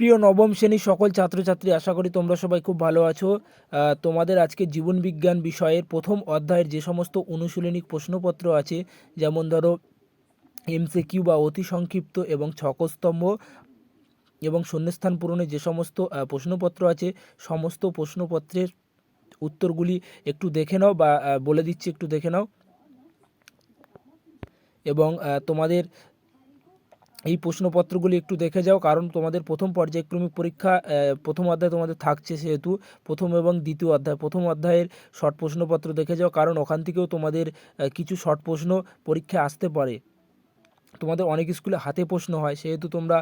প্রিয় নবম শ্রেণির সকল ছাত্রছাত্রী, আশা করি তোমরা সবাই খুব ভালো আছো। তোমাদের আজকে জীবনবিজ্ঞান বিষয়ের প্রথম অধ্যায়ের যে সমস্ত অনুশীলনিক প্রশ্নপত্র আছে, যেমন ধরো এমসিকিউ বা অতি সংক্ষিপ্ত এবং ছকস্তম্ভ এবং শূন্যস্থান পূরণে যে সমস্ত প্রশ্নপত্র আছে, সমস্ত প্রশ্নপত্রের উত্তরগুলি একটু দেখে নাও বা বলে দিচ্ছি একটু দেখে নাও। এবং তোমাদের এই প্রশ্নপত্রগুলি একটু দেখে যাও, কারণ তোমাদের প্রথম পর্যায়ক্রমিক পরীক্ষা প্রথম অধ্যায় তোমাদের থাকছে সেহেতু প্রথম এবং দ্বিতীয় অধ্যায়। প্রথম অধ্যায়ের শর্ট প্রশ্নপত্র দেখে যাও, কারণ ওখান থেকেও তোমাদের কিছু শর্ট প্রশ্ন পরীক্ষায় আসতে পারে। তোমাদের অনেক স্কুলে হাতে প্রশ্ন হয়, সেহেতু তোমরা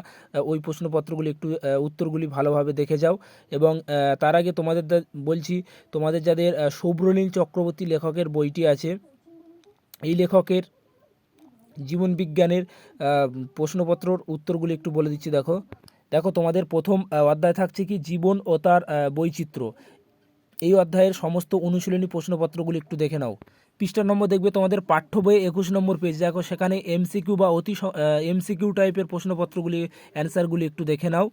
ওই প্রশ্নপত্রগুলি একটু উত্তরগুলি ভালোভাবে দেখে যাও। এবং তার আগে তোমাদের বলছি, তোমাদের যাদের শুভ্রনীল চক্রবর্তী লেখকের বইটি আছে, এই লেখকের জীবন বিজ্ঞানের আহ, প্রশ্নপত্রর উত্তরগুলি একটু বলে দিচ্ছি দেখো। দেখো তোমাদের প্রথম অধ্যায় থাকছে কি? জীবন ও তার বৈচিত্র্য। এই অধ্যায়ের সমস্ত অনুশীলনী প্রশ্নপত্রগুলি একটু দেখে নাও। পৃষ্ঠা নম্বর দেখবে তোমাদের পাঠ্য বইয়ে একুশ নম্বর পেজ। দেখো সেখানে এমসিকিউ বা অতি এমসিকিউ টাইপের প্রশ্নপত্রগুলি অ্যান্সারগুলি একটু দেখে নাও।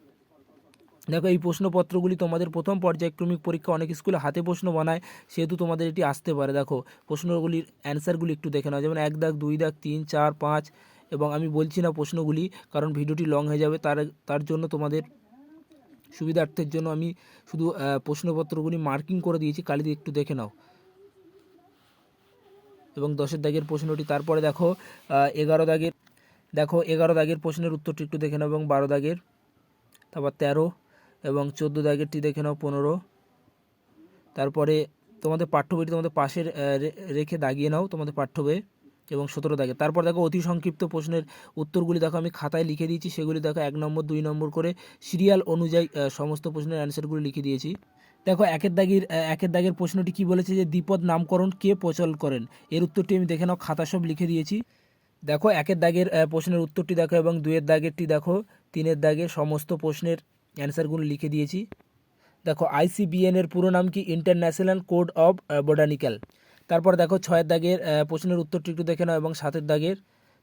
দেখো, এই প্রশ্নপত্রগুলি তোমাদের প্রথম পর্যায়ক্রমিক পরীক্ষা অনেক স্কুলে হাতে প্রশ্ন বানায়, সেহেতু তোমাদের এটি আসতে পারে। দেখো, প্রশ্নগুলির অ্যান্সারগুলি একটু দেখে নাও, যেমন এক দাগ, দুই দাগ, তিন, চার, পাঁচ, এবং আমি বলছি না প্রশ্নগুলি, কারণ ভিডিওটি লং হয়ে যাবে, তার তার জন্য তোমাদের সুবিধার্থের জন্য আমি শুধু প্রশ্নপত্রগুলি মার্কিং করে দিয়েছি কালি একটু দেখে নাও। এবং দশের দাগের প্রশ্নটি, তারপরে দেখো এগারো দাগের, দেখো, এগারো দাগের প্রশ্নের উত্তরটি একটু দেখে নাও, এবং বারো দাগের, তারপর তেরো এবং চোদ্দ দাগেরটি দেখে নাও, পনেরো। তারপরে তোমাদের পাঠ্য বইটি তোমাদের রে- রেখে দাগিয়ে নাও তোমাদের পাঠ্য বইয়ে এবং সতেরো দাগে। তারপর দেখো অতি সংক্ষিপ্ত প্রশ্নের উত্তরগুলি দেখো, আমি খাতায় লিখে দিয়েছি, সেগুলি দেখো এক নম্বর, দুই নম্বর করে সিরিয়াল অনুযায়ী সমস্ত প্রশ্নের অ্যান্সারগুলি লিখে দিয়েছি। দেখো একের দাগের একের দাগের প্রশ্নটি কি বলেছে যে দ্বিপদ নামকরণ কে প্রচল করেন? এর উত্তরটি আমি দেখে নাও, খাতা সব লিখে দিয়েছি। দেখো একের দাগের প্রশ্নের উত্তরটি দেখো এবং দুইয়ের দাগেরটি দেখো, তিনের দাগের সমস্ত প্রশ্নের অ্যান্সারগুলো লিখে দিয়েছি। দেখো আইসিবিএন এর পুরো নাম কি? International code of botanical. তারপর দেখো, ছয়ের দাগের প্রশ্নের উত্তরটি একটু দেখে নাও, এবং সাতের দাগের।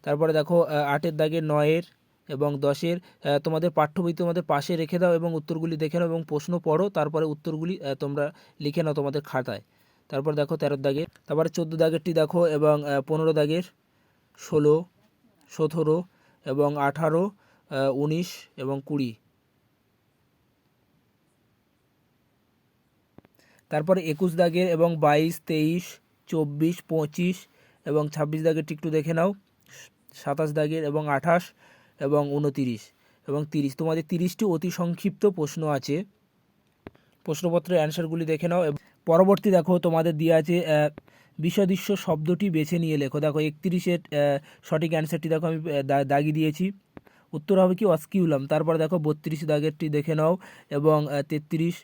তারপরে দেখো আটের দাগের, নয়ের এবং দশের। তোমাদের পাঠ্য বই তোমাদের পাশে রেখে দাও, এবং উত্তরগুলি দেখে নাও, এবং প্রশ্ন পড়ো। তারপরে উত্তরগুলি তোমরা লিখে নাও তোমাদের খাতায়। তারপর দেখো, তেরোর দাগের। তারপরে চোদ্দ দাগেরটি দেখো, এবং পনেরো দাগের, ষোলো, সতেরো এবং আঠারো উনিশ এবং কুড়ি। তারপরে একুশ দাগের এবং বাইশ তেইশ চব্বিশ পঁচিশ এবং ছাব্বিশ দাগেরটি একটু দেখে নাও। সাতাশ দাগের এবং আঠাশ এবং উনতিরিশ এবং তিরিশ। তোমাদের তিরিশটি অতি সংক্ষিপ্ত প্রশ্ন আছে। প্রশ্নপত্রের অ্যান্সারগুলি দেখে নাও পরবর্তী দেখো তোমাদের দিয়ে আছে বিষদৃশ্য শব্দটি বেছে নিয়ে লেখো। দেখো একত্রিশের সঠিক অ্যান্সারটি দেখো আমি আহ, দা- দাগিয়ে দিয়েছি। উত্তর হবে কি অস্কিউলাম। তারপর দেখো বত্রিশ দাগেরটি দেখে নাও এবং তেত্রিশ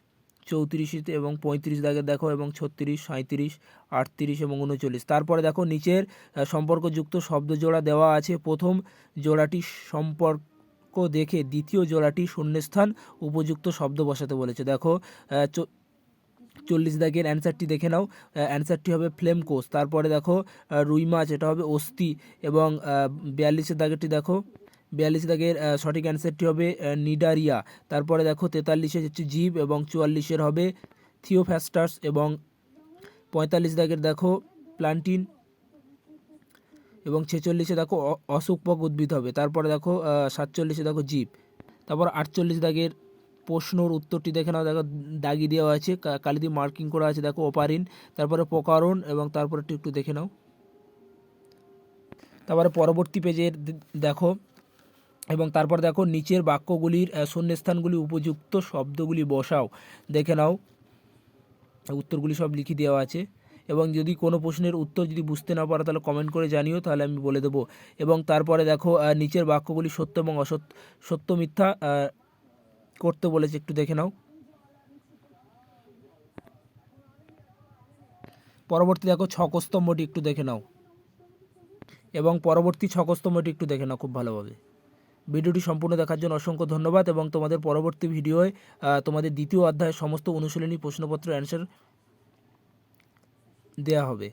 চৌত্রিশ এবং পঁয়ত্রিশ দাগের দেখো এবং ছত্রিশ সাঁত্রিশ আটত্রিশ এবং উনচল্লিশ। তারপরে দেখো নিচের সম্পর্কযুক্ত শব্দ জোড়া দেওয়া আছে। প্রথম জোড়াটি সম্পর্ক দেখে দ্বিতীয় জোড়াটি শূন্যস্থান উপযুক্ত শব্দ বসাতে বলেছে। দেখো চল্লিশ দাগের অ্যান্সারটি দেখে নাও। অ্যান্সারটি হবে ফ্লেম কোষ। তারপরে দেখো রুই মাছ, এটা হবে অস্থি এবং বিয়াল্লিশের দাগেরটি দেখো বিয়াল্লিশ দাগের সঠিক অ্যান্সারটি হবে নিডারিয়া। তারপরে দেখো, তেতাল্লিশের হচ্ছে জীব এবং চুয়াল্লিশের হবে থিওফ্যাস্টাস এবং পঁয়তাল্লিশ দাগের দেখো প্লান্টিন এবং ছেচল্লিশে দেখো অসুকপক উদ্ভিদ হবে। তারপরে দেখো সাতচল্লিশে দেখো জীব। তারপর আটচল্লিশ দাগের প্রশ্নর উত্তরটি দেখে নাও, দেখো দাগি দেওয়া আছে কালি দিয়ে মার্কিং করা আছে, দেখো অপারিন তারপরে প্রকারণ এবং তারপরে একটু একটু দেখে নাও। তারপরে পরবর্তী পেজের দেখো এবং তারপর দেখো নিচের বাক্যগুলির শূন্যস্থানগুলি উপযুক্ত শব্দগুলি বসাও। দেখে নাও, উত্তরগুলি সব লিখে দেওয়া আছে। এবং যদি কোনো প্রশ্নের উত্তর যদি বুঝতে না পারো, তাহলে কমেন্ট করে জানিও, তাহলে আমি বলে দেবো। এবং তারপরে দেখো নিচের বাক্যগুলি সত্য এবং অসত্য, সত্য মিথ্যা করতে বলেছে। একটু দেখে নাও। পরবর্তী দেখো, ছকস্তম্ভটি একটু দেখে নাও। এবং পরবর্তী ছকস্তম্ভটি একটু দেখে নাও খুব ভালোভাবে। ভিডিওটি সম্পূর্ণ দেখার জন্য অসংখ্য ধন্যবাদ এবং তোমাদের পরবর্তী ভিডিওয় তোমাদের দ্বিতীয় অধ্যায়ের সমস্ত অনুশীলনী প্রশ্নপত্র অ্যান্সার দেয়া হবে।